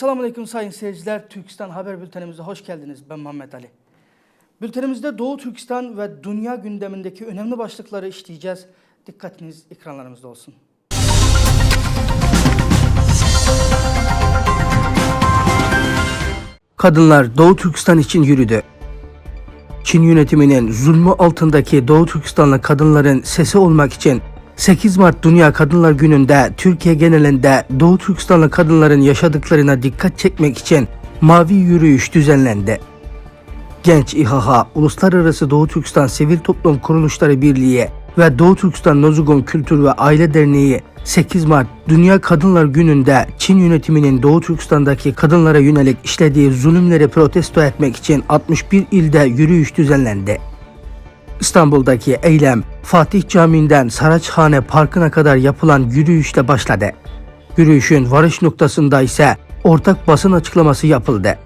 Esselamu Aleyküm sayın seyirciler. Türkistan Haber Bültenimize hoş geldiniz. Ben Muhammed Ali. Bültenimizde Doğu Türkistan ve dünya gündemindeki önemli başlıkları işleyeceğiz. Dikkatiniz ekranlarımızda olsun. Kadınlar Doğu Türkistan için yürüdü. Çin yönetiminin zulmü altındaki Doğu Türkistanlı kadınların sesi olmak için 8 Mart Dünya Kadınlar Günü'nde Türkiye genelinde Doğu Türkistanlı kadınların yaşadıklarına dikkat çekmek için mavi yürüyüş düzenlendi. Genç İHA, Uluslararası Doğu Türkistan Sivil Toplum Kuruluşları Birliği ve Doğu Türkistan Nozugon Kültür ve Aile Derneği 8 Mart Dünya Kadınlar Günü'nde Çin yönetiminin Doğu Türkistan'daki kadınlara yönelik işlediği zulümleri protesto etmek için 61 ilde yürüyüş düzenlendi. İstanbul'daki eylem Fatih Camii'nden Saraçhane Parkı'na kadar yapılan yürüyüşle başladı. Yürüyüşün varış noktasında ise ortak basın açıklaması yapıldı.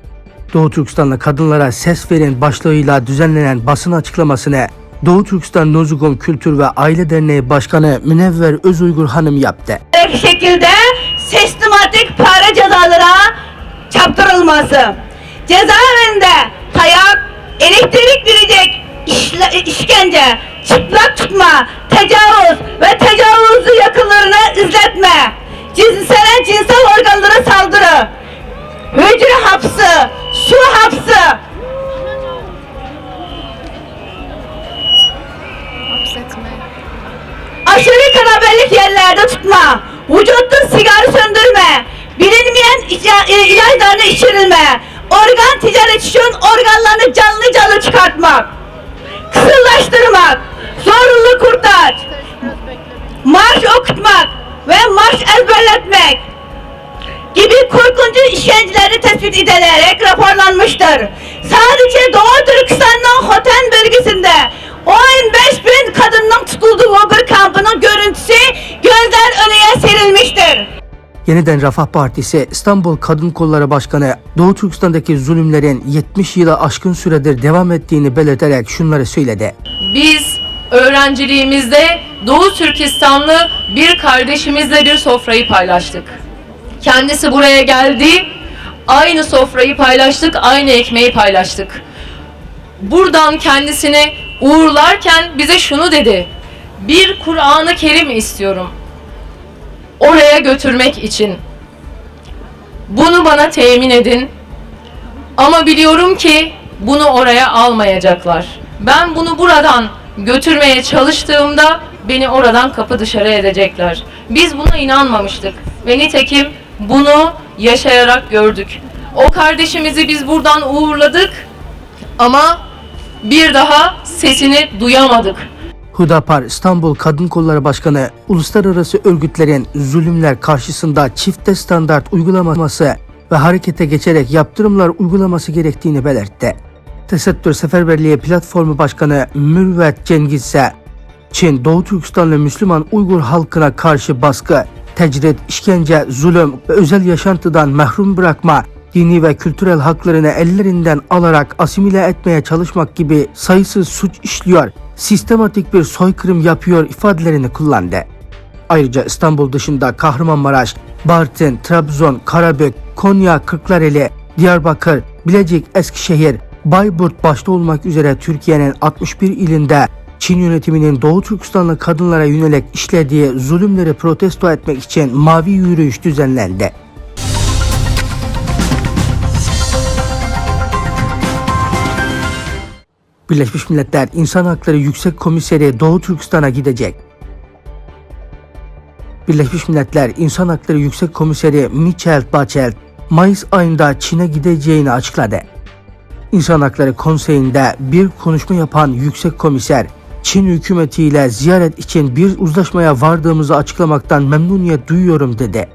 Doğu Türkistanlı kadınlara ses verin başlığıyla düzenlenen basın açıklamasını Doğu Türkistan Nozugon Kültür ve Aile Derneği Başkanı Münevver Özuygur Hanım yaptı. şekilde sistematik para cezalara çarptırılması. Cezaevinde tayak, elektrik verecek işle- işkence, çıplak tutma, tecavüz ve tecavüzlü yakınlarına izletme, cinsel cinsel organlara saldırı, hücre hapsı, su hapsı, aşırı kanabelik yerlerde tutma, vücutta sigara söndürme, bilinmeyen e, ilaçlarını içirilme, organ ticaret için organlarını canlı canlı çıkartmak, kısırlaştırmak, zorunlu bekle. marş okutmak ve marş ezberletmek gibi korkunç işkenceleri tespit edilerek raporlanmıştır. Sadece Doğu Türkistan'ın Hoten Yeniden Refah Partisi İstanbul Kadın Kolları Başkanı Doğu Türkistan'daki zulümlerin 70 yıla aşkın süredir devam ettiğini belirterek şunları söyledi. Biz öğrenciliğimizde Doğu Türkistanlı bir kardeşimizle bir sofrayı paylaştık. Kendisi buraya geldi, aynı sofrayı paylaştık, aynı ekmeği paylaştık. Buradan kendisini uğurlarken bize şunu dedi. Bir Kur'an-ı Kerim istiyorum. Oraya götürmek için. Bunu bana temin edin. Ama biliyorum ki bunu oraya almayacaklar. Ben bunu buradan götürmeye çalıştığımda beni oradan kapı dışarı edecekler. Biz buna inanmamıştık ve nitekim bunu yaşayarak gördük. O kardeşimizi biz buradan uğurladık ama bir daha sesini duyamadık. Hüdapar İstanbul Kadın Kolları Başkanı uluslararası örgütlerin zulümler karşısında çifte standart uygulaması ve harekete geçerek yaptırımlar uygulaması gerektiğini belirtti. Tesettür Seferberliği Platformu Başkanı Mürvet Cengiz ise Çin, Doğu Türkistanlı Müslüman Uygur halkına karşı baskı, tecrit, işkence, zulüm ve özel yaşantıdan mahrum bırakma, dini ve kültürel haklarını ellerinden alarak asimile etmeye çalışmak gibi sayısız suç işliyor, sistematik bir soykırım yapıyor ifadelerini kullandı. Ayrıca İstanbul dışında Kahramanmaraş, Bartın, Trabzon, Karabük, Konya, Kırklareli, Diyarbakır, Bilecik, Eskişehir, Bayburt başta olmak üzere Türkiye'nin 61 ilinde Çin yönetiminin Doğu Türkistanlı kadınlara yönelik işlediği zulümleri protesto etmek için mavi yürüyüş düzenlendi. Birleşmiş Milletler İnsan Hakları Yüksek Komiseri Doğu Türkistan'a gidecek. Birleşmiş Milletler İnsan Hakları Yüksek Komiseri Michel Bachelet, Mayıs ayında Çin'e gideceğini açıkladı. İnsan Hakları Konseyi'nde bir konuşma yapan Yüksek Komiser, Çin hükümetiyle ziyaret için bir uzlaşmaya vardığımızı açıklamaktan memnuniyet duyuyorum dedi.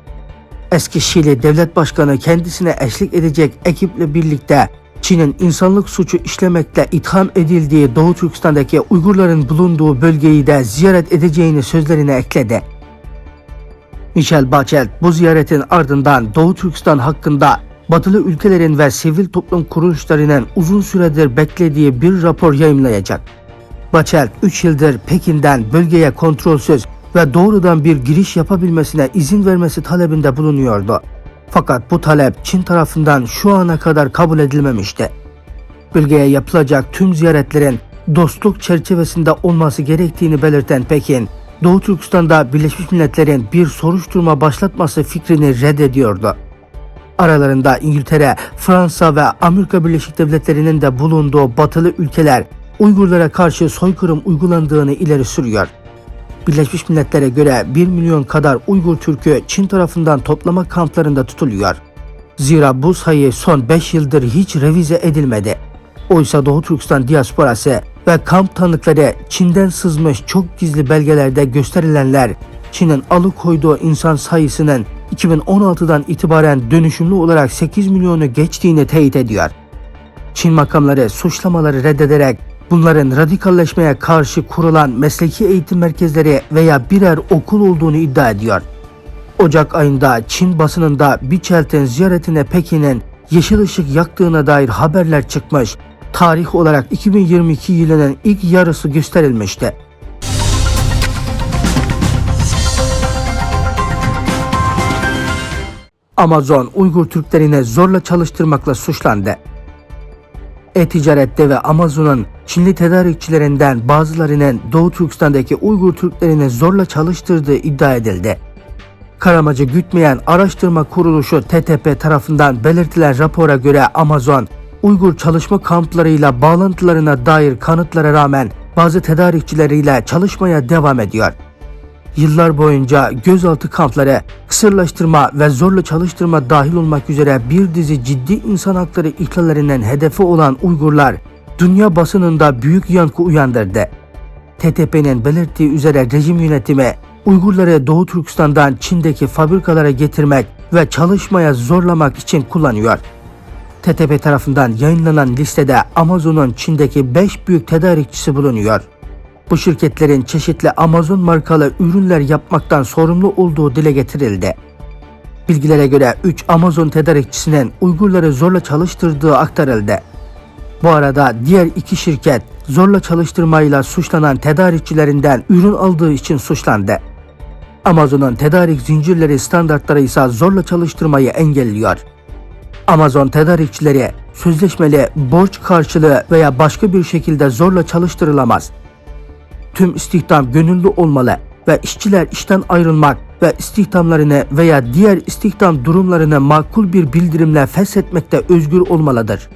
Eski Şili Devlet Başkanı kendisine eşlik edecek ekiple birlikte Çin'in insanlık suçu işlemekle itham edildiği Doğu Türkistan'daki Uygurların bulunduğu bölgeyi de ziyaret edeceğini sözlerine ekledi. Michel Bachelet bu ziyaretin ardından Doğu Türkistan hakkında batılı ülkelerin ve sivil toplum kuruluşlarının uzun süredir beklediği bir rapor yayımlayacak. Bachelet 3 yıldır Pekin'den bölgeye kontrolsüz ve doğrudan bir giriş yapabilmesine izin vermesi talebinde bulunuyordu. Fakat bu talep Çin tarafından şu ana kadar kabul edilmemişti. Bölgeye yapılacak tüm ziyaretlerin dostluk çerçevesinde olması gerektiğini belirten Pekin, Doğu Türkistan'da Birleşmiş Milletler'in bir soruşturma başlatması fikrini reddediyordu. Aralarında İngiltere, Fransa ve Amerika Birleşik Devletleri'nin de bulunduğu batılı ülkeler Uygurlara karşı soykırım uygulandığını ileri sürüyor. Birleşmiş Milletler'e göre 1 milyon kadar Uygur Türk'ü Çin tarafından toplama kamplarında tutuluyor. Zira bu sayı son 5 yıldır hiç revize edilmedi. Oysa Doğu Türkistan diasporası ve kamp tanıkları Çin'den sızmış çok gizli belgelerde gösterilenler Çin'in alıkoyduğu insan sayısının 2016'dan itibaren dönüşümlü olarak 8 milyonu geçtiğini teyit ediyor. Çin makamları suçlamaları reddederek bunların radikalleşmeye karşı kurulan mesleki eğitim merkezleri veya birer okul olduğunu iddia ediyor. Ocak ayında Çin basınında Biçelt'in ziyaretine Pekin'in yeşil ışık yaktığına dair haberler çıkmış. Tarih olarak 2022 yılının ilk yarısı gösterilmişti. Amazon Uygur Türklerine zorla çalıştırmakla suçlandı. E-ticarette ve Amazon'un Çinli tedarikçilerinden bazılarının Doğu Türkistan'daki Uygur Türklerini zorla çalıştırdığı iddia edildi. Karamacı gütmeyen araştırma kuruluşu TTP tarafından belirtilen rapora göre Amazon, Uygur çalışma kamplarıyla bağlantılarına dair kanıtlara rağmen bazı tedarikçileriyle çalışmaya devam ediyor. Yıllar boyunca gözaltı kampları, kısırlaştırma ve zorla çalıştırma dahil olmak üzere bir dizi ciddi insan hakları ihlallerinin hedefi olan Uygurlar, dünya basınında büyük yankı uyandırdı. TTP'nin belirttiği üzere rejim yönetimi Uygurları Doğu Türkistan'dan Çin'deki fabrikalara getirmek ve çalışmaya zorlamak için kullanıyor. TTP tarafından yayınlanan listede Amazon'un Çin'deki 5 büyük tedarikçisi bulunuyor. Bu şirketlerin çeşitli Amazon markalı ürünler yapmaktan sorumlu olduğu dile getirildi. Bilgilere göre 3 Amazon tedarikçisinin Uygurları zorla çalıştırdığı aktarıldı. Bu arada diğer iki şirket zorla çalıştırmayla suçlanan tedarikçilerinden ürün aldığı için suçlandı. Amazon'un tedarik zincirleri standartları ise zorla çalıştırmayı engelliyor. Amazon tedarikçileri sözleşmeli borç karşılığı veya başka bir şekilde zorla çalıştırılamaz. Tüm istihdam gönüllü olmalı ve işçiler işten ayrılmak ve istihdamlarını veya diğer istihdam durumlarını makul bir bildirimle feshetmekte özgür olmalıdır.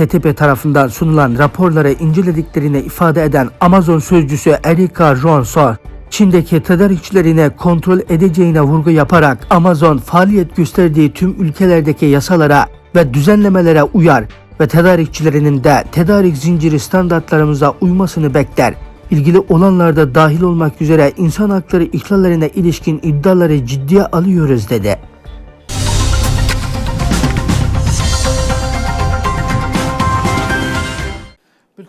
TTP tarafından sunulan raporları incelediklerini ifade eden Amazon sözcüsü Erika Ronso, Çin'deki tedarikçilerine kontrol edeceğine vurgu yaparak Amazon faaliyet gösterdiği tüm ülkelerdeki yasalara ve düzenlemelere uyar ve tedarikçilerinin de tedarik zinciri standartlarımıza uymasını bekler. İlgili olanlarda dahil olmak üzere insan hakları ihlallerine ilişkin iddiaları ciddiye alıyoruz dedi.